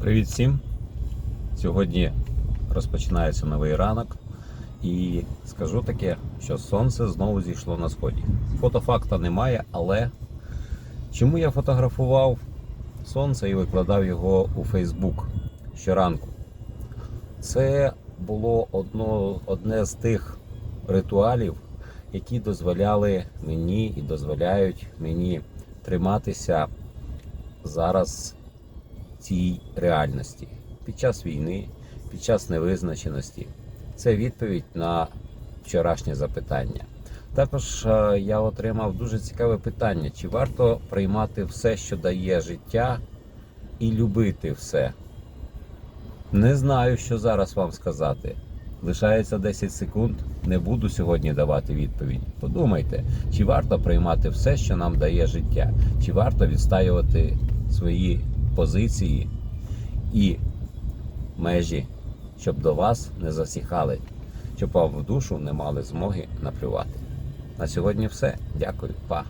Привіт всім! Сьогодні розпочинається новий ранок і скажу таке, що сонце знову зійшло на сході. Фотофакта немає, але чому я фотографував сонце і викладав його у Фейсбук щоранку? Це було одно, одне з тих ритуалів, які дозволяли мені і дозволяють мені триматися зараз цій реальності під час війни, під час невизначеності. Це відповідь на вчорашнє запитання. Також е, я отримав дуже цікаве питання: чи варто приймати все, що дає життя, і любити все? Не знаю, що зараз вам сказати. Лишається 10 секунд. Не буду сьогодні давати відповідь. Подумайте, чи варто приймати все, що нам дає життя, чи варто відстаювати свої позиції і межі, щоб до вас не засіхали, щоб вам в душу не мали змоги наплювати. На сьогодні все. Дякую, па.